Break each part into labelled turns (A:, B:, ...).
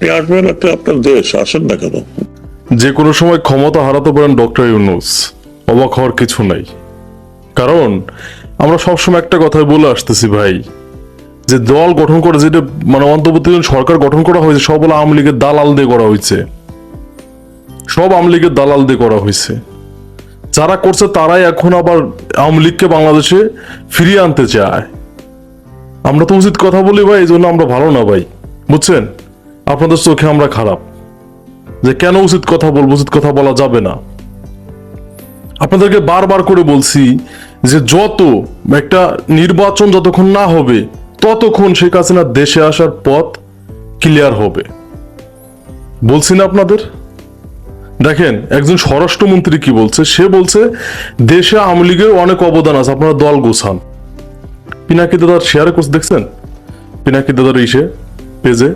A: আপনি আসবেন একটা আপনার দেশ, আসেন না কেন?
B: যে কোনো সময় ক্ষমতা হারাতে পারেন ডক্টর ইউনুস। অবাক হওয়ার কিছু নাই। কারণ, আমরা সবসময় একটা কথাই বলে আসতেছি ভাই, যে দল গঠন করে যেটা মানে অন্তর্বর্তীকালীন সরকার গঠন করা হয়েছে, সব হলো আওয়ামী লীগের দালাল দিয়ে করা হয়েছে। সব আওয়ামী লীগের দালাল দিয়ে করা হয়েছে। যারা করছে তারাই এখন আবার আওয়ামী লীগকে বাংলাদেশে ফিরিয়ে আনতে চায়। আমরা তো উচিত কথা বলি ভাই, এই জন্য আমরা ভালো না ভাই। বুঝছেন? আপনাদের চোখে আমরা খারাপ। যে কেন উচিত কথা বলব, উচিত কথা বলা যাবে না। আপনাদেরকে বারবার করে বলছি যে যত একটা নির্বাচন যতক্ষণ না হবে, ততক্ষণ শেখ হাসিনার দেশে আসার পথ ক্লিয়ার হবে। বলছি না আপনাদের? দেখেন, একজন স্বরাষ্ট্রমন্ত্রী কি বলছে? সে বলছে, দেশে আওয়ামী লীগের অনেক অবদান আছে, আপনারা দল গোছান। পিনাকি দাদার শেয়ারে কোর্স দেখছেন? পিনাকি দাদার ইসে পেজে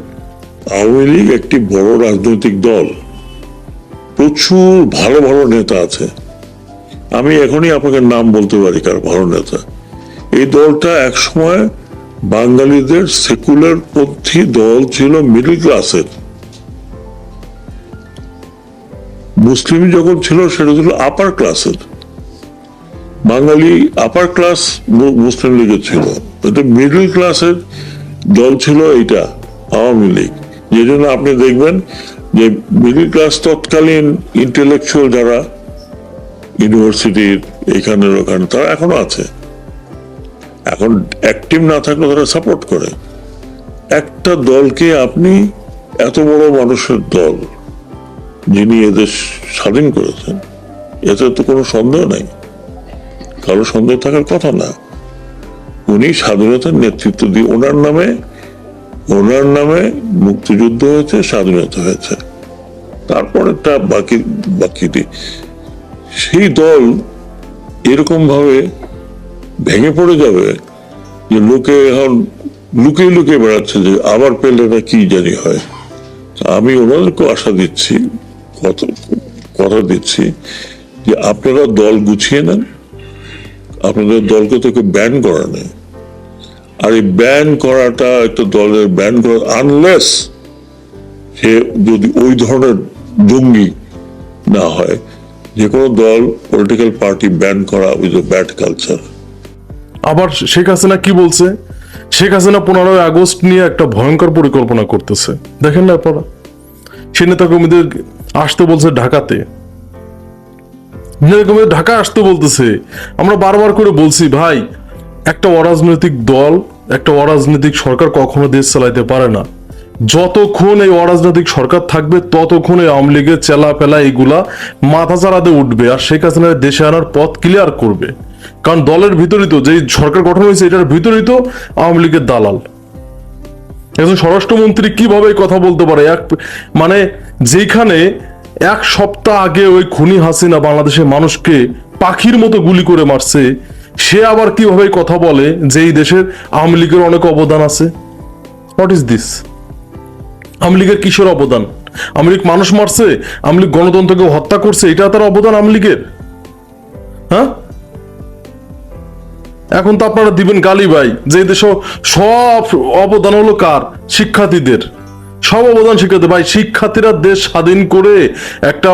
A: আওয়ামী লীগ একটি বড় রাজনৈতিক দল। প্রচুর ভালো ভালো নেতা আছে। আমি এখনই আপনাকে নাম বলতে পারি কার ভালো নেতা। এই দলটা একসময় বাঙালিদের সেকুলার পন্থী দল ছিল মিডল ক্লাসের। মুসলিম যখন ছিল, সেটা ছিল আপার ক্লাসের বাঙালি আপার ক্লাস মুসলিম লীগের ছিল। এটা মিডল ক্লাসের দল ছিল এইটা, আওয়ামী লীগ। যে জন্য আপনি দেখবেন যে মিডিল ক্লাস তৎকালীন ইন্টেলেকচুয়াল যারা ইউনিভার্সিটির এখানে ওখানে, তারা এখনও আছে। এখন অ্যাক্টিভ না থাকলে তারা সাপোর্ট করে। একটা দলকে আপনি এত বড় মানুষের দল যিনি এদের স্বাধীন করেছেন, এতে তো কোনো সন্দেহ নাই। কারও সন্দেহ থাকার কথা না। উনি স্বাধীনতার নেতৃত্ব দিয়ে ওনার নামে ওনার নামে মুক্তিযুদ্ধ হয়েছে, স্বাধীনতা হয়েছে। তারপরেরটা বাকি বাকিটি সেই দল এরকম ভাবে ভেঙে পড়ে যাবে যে লোকে এখন লুকিয়ে লুকিয়ে বেড়াচ্ছে যে আবার পেলে না কি জানি হয়। আমি ওনাদেরকে আশা দিচ্ছি কথা কথা দিচ্ছি যে আপনারা দল গুছিয়ে নেন, আপনাদের দলকে তো ব্যান করা নেই। আর এই ব্যান করাটা একটা দলের ব্যান করা আনলেস সে যদি ওই ধরনের জঙ্গি না হয় যে কোনো দল পলিটিক্যাল পার্টি ব্যান করা উইথ ব্যাড কালচার
B: আবার শেখ হাসিনা কি বলছে? শেখ হাসিনা পনেরোই আগস্ট নিয়ে একটা ভয়ঙ্কর পরিকল্পনা করতেছে। দেখেন না আপনারা? সে নেতা কর্মীদের আসতে বলছে ঢাকাতে। নেতা কর্মীদের ঢাকা আসতে বলতেছে। আমরা বারবার করে বলছি, ভাই, একটা অরাজনৈতিক দল একটা অরাজনৈতিক সরকার কখনো দেশ চালাইতে পারে না। যতক্ষণ এই অরাজনৈতিক সরকার থাকবে, ততক্ষণ এই আওয়ামী লীগের চেলা পেলা এইগুলা মাথা চাড়াতে উঠবে আর শেখ হাসিনার দেশে আনার পথ ক্লিয়ার করবে। কারণ দলের ভিতরই তো, যেই সরকার গঠন হয়েছে, এটার ভিতরই তো আওয়ামী লীগের দালাল। একজন স্বরাষ্ট্রমন্ত্রী কীভাবে কথা বলতে পারে? এক মানে যেখানে এক সপ্তাহ আগে ওই খুনি হাসিনা বাংলাদেশের মানুষকে পাখির মতো গুলি করে মারছে সে আবার কীভাবে কথা বলে যে এই দেশের আওয়ামী লীগের অনেক অবদান আছে? হোয়াট ইজ দিস আওয়ামী লীগের কিসের অবদান? আওয়ামী লীগ মানুষ মারছে, আওয়ামী লীগ গণতন্ত্রকে হত্যা করছে, এটা তার অবদান আওয়ামী লীগের? হ্যাঁ? এখন তো আপনারা দিবেন গালি ভাই, যে দেশে সব অবদান হলো কার? শিক্ষার্থীদের। সব অবদান শিক্ষার্থী ভাই, শিক্ষার্থীরা দেশ স্বাধীন করে একটা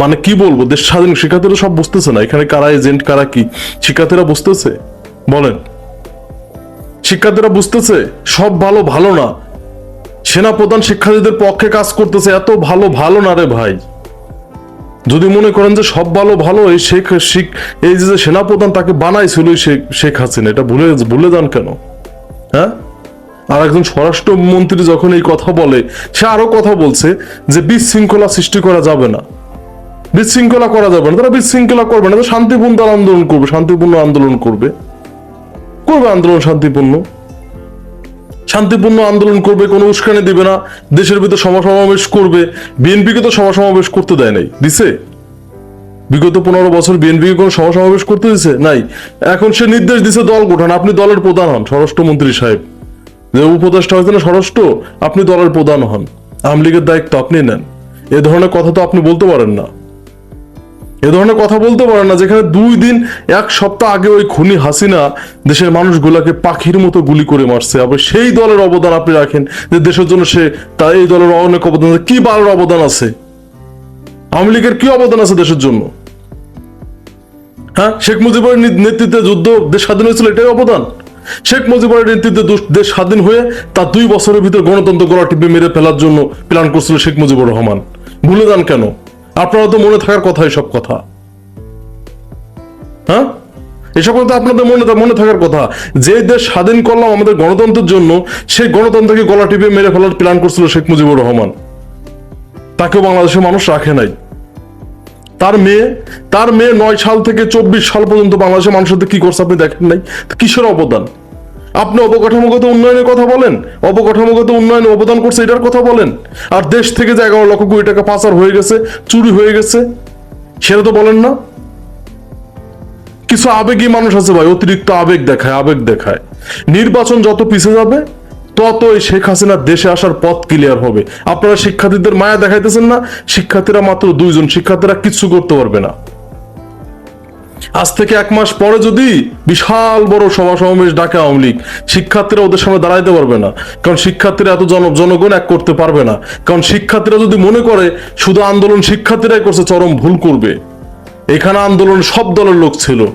B: মানে কি বলব, দেশ স্বাধীন, শিক্ষার্থীরা সব বুঝতেছে না। এখানে কারা এজেন্ট কারা কি? শিক্ষার্থীরা বুঝতেছে? বলেন। শিক্ষার্থীরা বুঝতেছে, সব ভালো ভালো না। সেনাপ্রধান শিক্ষার্থীদের পক্ষে কাজ করতেছে, এত ভালো ভালো না রে ভাই। যদি মনে করেন যে সব ভালো ভালো, এই শেখ, শিখ, এই যে সেনাপ্রধান তাকে বানাইছিল শেখ হাসিনা, এটা ভুলে ভুলে যান কেন? হ্যাঁ? আর একজন স্বরাষ্ট্রমন্ত্রী যখন এই কথা বলে, সে আরও কথা বলছে যে বিশৃঙ্খলা সৃষ্টি করা যাবে না। বিশৃঙ্খলা করা যাবে না। তারা বিশৃঙ্খলা করবে না, তারা শান্তিপূর্ণ আন্দোলন করবে, শান্তিপূর্ণ আন্দোলন করবে। করবে আন্দোলন শান্তিপূর্ণ। শান্তিপূর্ণ আন্দোলন করবে, কোনো উস্কানি দিবে না। দেশের ভিতর সমাবেশ করবে। বিএনপিকে তো সমাবেশ করতে দেয় নাই, দিছে। বিগত পনেরো বছর বিএনপি কোনো সমাবেশ করতে দিছে? নাই। এখন সে নির্দেশ দিছে দল গঠন, আপনি দলের প্রধান হন, স্বরাষ্ট্রমন্ত্রী সাহেব। যে উপদেষ্টা হয়েছে না, স্বরাষ্ট্র, আপনি দলের প্রধান হন। আওয়ামী লীগের দায়িত্ব আপনি নেন। এ ধরনের কথা তো আপনি বলতে পারেন না। এ ধরনের কথা বলতে পারে না, যেখানে দুই দিন, এক সপ্তাহ আগে ওই খুনি হাসিনা দেশের মানুষগুলাকে পাখির মতো গুলি করে মারছে। আবার সেই দলের অবদান আপনি রাখেন যে দেশের জন্য সে তা এই দলের অনেক অবদান। কি বালের অবদান আছে? আওয়ামী লীগের কি অবদান আছে দেশের জন্য? হ্যাঁ? শেখ মুজিবের নেতৃত্বে যুদ্ধ দেশ স্বাধীন হয়েছিল, এটাই অবদান। শেখ মুজিবের নেতৃত্বে দেশ স্বাধীন হয়ে তার দুই বছরের ভিতরে গণতন্ত্র গলা টিপে মেরে ফেলার জন্য প্ল্যান করছিল শেখ মুজিবুর রহমান। ভুলে যান কেন? আপনারা তো মনে থাকার কথা এসব কথা। হ্যাঁ? এসব কথা আপনাদের মনে মনে থাকার কথা। যে দেশ স্বাধীন করলাম আমাদের গণতন্ত্রের জন্য, সেই গণতন্ত্রকে গলা টিপে মেরে ফেলার প্ল্যান করছিল শেখ মুজিবুর রহমান। তাকেও বাংলাদেশের মানুষ রাখে নাই। তার মেয়ে তার মেয়ে নয় সাল থেকে চব্বিশ সাল পর্যন্ত বাংলাদেশের মানুষের কি করছে আপনি দেখেন নাই? কিসের অবদান? আপনি অবকাঠামোগত উন্নয়নের কথা বলেন, অবকাঠামোগত উন্নয়নে অবদান করছে, এটার কথা বলেন। আর দেশ থেকে যে এগারো লক্ষ কোটি টাকা পাচার হয়ে গেছে, চুরি হয়ে গেছে, সেটা তো বলেন না? কিছু আবেগী মানুষ আছে ভাই, অতিরিক্ত আবেগ দেখায় আবেগ দেখায়। নির্বাচন যত পিছিয়ে যাবে তত এই শেখ হাসিনার দেশে আসার পথ ক্লিয়ার হবে। আপনারা শিক্ষার্থীদের মায়া দেখাইতেছেন না, শিক্ষার্থীরা মাত্র দুইজন, শিক্ষার্থীরা কিচ্ছু করতে পারবে না। আজ থেকে এক মাস পরে যদি বিশাল বড় সভা সমাবেশ ডাকে আওয়ামী লীগ, শিক্ষার্থীরা ওদের সামনে দাঁড়াইতে পারবে না। কারণ শিক্ষার্থীরা এত জন জনগণ এক করতে পারবে না। কারণ শিক্ষার্থীরা যদি মনে করে, শুধু আন্দোলন শিক্ষার্থীরাই করছে, চরম ভুল করবে। এখানে আন্দোলন সব দলের লোক ছিল।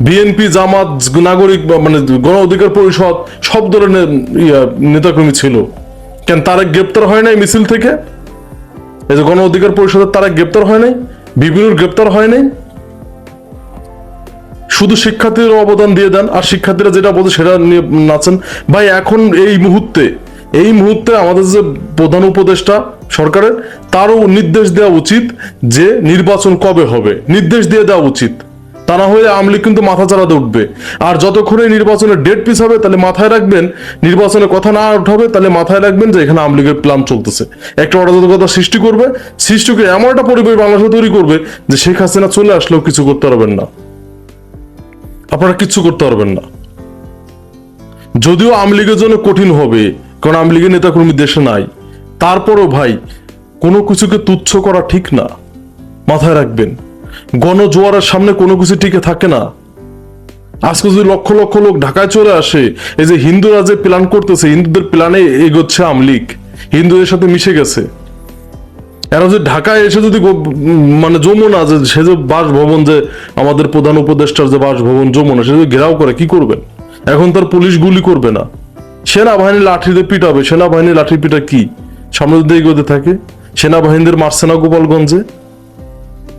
B: বিএনপি, জামাত, নাগরিক মানে গণ অধিকার পরিষদ, সব দলের নেতাকর্মী ছিল। কেন তারা গ্রেপ্তার হয় নাই মিছিল থেকে? এই যে গণ অধিকার পরিষদের তারা গ্রেপ্তার হয় নাই? বিভিন্নর গ্রেপ্তার হয় নাই? শুধু শিক্ষার্থীদের অবদান দিয়ে দেন, আর শিক্ষার্থীরা যেটা বলছে সেটা নিয়ে নাচেন। ভাই, এখন এই মুহূর্তে এই মুহূর্তে আমাদের যে প্রধান উপদেষ্টা সরকারের, তারও নির্দেশ দেওয়া উচিত যে নির্বাচন কবে হবে। নির্দেশ দিয়ে দেওয়া উচিত। তা না হলে আওয়ামী লীগ কিন্তু মাথা চালাতে উঠবে। আর যতক্ষণে নির্বাচনের ডেট পিস হবে তাহলে মাথায় রাখবেন, নির্বাচনের কথা না উঠাবে, তাহলে মাথায় রাখবেন যে এখানে আওয়ামী লীগের প্ল্যান চলতেছে। একটা অরাজকতা সৃষ্টি করবে, সৃষ্টিকে এমন একটা পরিবেশ বাংলাদেশে তৈরি করবে যে শেখ হাসিনা চলে আসলেও কিছু করতে পারবেন না। আপনারা কিচ্ছু করতে পারবেন না। যদিও আওয়ামী লীগের জন্য কঠিন হবে, কারণ আওয়ামী লীগের নেতাকর্মী দেশে নাই। তারপরও ভাই, কোনো কিছুকে তুচ্ছ করা ঠিক না। মাথায় রাখবেন, গণজোয়ারের সামনে কোনো কিছু টিকে থাকে না। আজকে যদি লক্ষ লক্ষ লোক ঢাকায় চলে আসে, এই যে হিন্দুরা যে প্ল্যান করতেছে, হিন্দুদের প্ল্যানে এগোচ্ছে আওয়ামী লীগ, হিন্দুদের সাথে মিশে গেছে। এরা যে ঢাকায় এসে যদি মানে যমুনা যে সে যে বাসভবন যে আমাদের প্রধান উপদেষ্টার যে বাসভবন যমুনা সে যদি ঘেরাও করে, কি করবেন? এখন তার পুলিশ গুলি করবে না। সেনাবাহিনী লাঠিতে পিটাবে। সেনাবাহিনী লাঠি পিটা কি? সামনে যদি এগোতে থাকে, সেনাবাহিনীদের মারছে না গোপালগঞ্জে?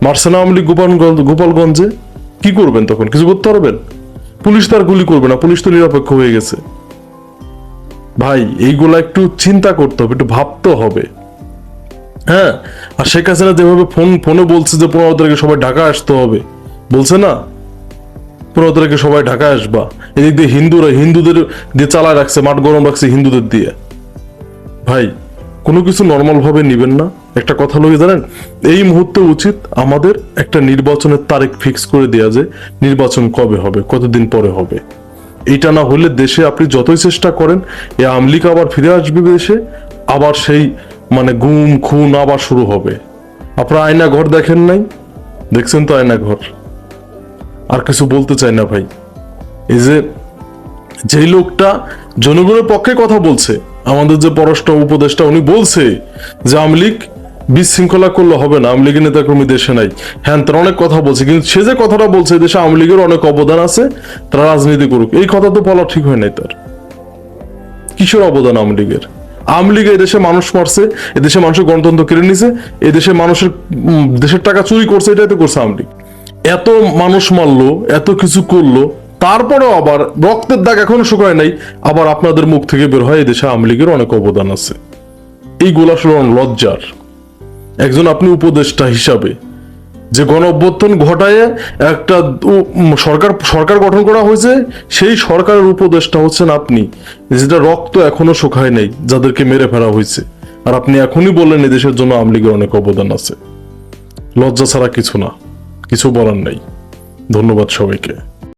B: মারছে না আওয়ামী লীগ গোপালগঞ্জ গোপালগঞ্জে? কি করবেন তখন? কিছু করতে পারবেন? পুলিশ তার গুলি করবে না। পুলিশ তো নিরপেক্ষ হয়ে গেছে। ভাই, এইগুলা একটু চিন্তা করতে হবে, একটু ভাবতে হবে। হ্যাঁ আর শেখ হাসিনা যেভাবে ফোন, ফোনে বলছে যে পনেরো তারিখে সবাই ঢাকা আসতে হবে, বলছে না? পনেরো তারিখে সবাই ঢাকা আসবা। এদিক দিয়ে হিন্দুরা, হিন্দুদের দিয়ে চালায় রাখছে, মাঠ গরম রাখছে হিন্দুদের দিয়ে। ভাই, কোনো কিছু নর্মাল ভাবে নিবেন না। একটা কথা লোকে জানেন, এই মুহূর্তে উচিত আমাদের একটা নির্বাচনের তারিখ ফিক্স করে দেওয়া যে নির্বাচন কবে হবে, কতদিন পরে হবে। এটা না হলে দেশে আপনি যতই চেষ্টা করেন, এ আমলিক আবার ফিরে আসবে দেশে, আবার সেই মানে গুম খুন আবার শুরু হবে। আপনারা আয়না ঘর দেখেন নাই? দেখছেন তো আয়না ঘর আর কিছু বলতে চাই না ভাই। এই যে, যেই লোকটা জনগণের পক্ষে কথা বলছে, আমাদের যে পররাষ্ট্র উপদেষ্টা উনি বলছে যে আওয়ামী লীগ বিশৃঙ্খলা করলে হবে না, আওয়ামী লীগের নেতাকর্মী দেশে নাই। হ্যাঁ তারা অনেক কথা বলছে, কিন্তু সে যে কথাটা বলছে দেশে আওয়ামী লীগের অনেক অবদান আছে, তারা রাজনীতি করুক। এই কথা তো বলা ঠিক হয় নাই তার। কিসের অবদান আওয়ামী লীগের? আওয়ামী লীগ এদেশে মানুষ মারছে এদেশে মানুষের গণতন্ত্র কেড়ে নিছে এদেশে মানুষের দেশের টাকা চুরি করছে, এটাই তো করছে আওয়ামী লীগ। এত মানুষ মারলো, এত কিছু করল, তারপরেও আবার রক্তের দাগ এখনও শুকায় নাই, আবার আপনাদের মুখ থেকে বের হয় এদেশে আওয়ামী লীগের অনেক অবদান আছে। এই অনেক লজ্জার একজন আপনি উপদেষ্টা হিসাবে যে গণ অভ্যর্থন ঘটায় একটা সরকার সরকার গঠন করা হয়েছে, সেই সরকারের উপদেষ্টা হচ্ছেন আপনি, যেটা রক্ত এখনও শুকায় নাই, যাদেরকে মেরে ফেলা হয়েছে। আর আপনি এখনই বললেন এদেশের জন্য আওয়ামী লীগের অনেক অবদান আছে। লজ্জা ছাড়া কিছু না, কিছু বলার নেই। ধন্যবাদ সবাইকে।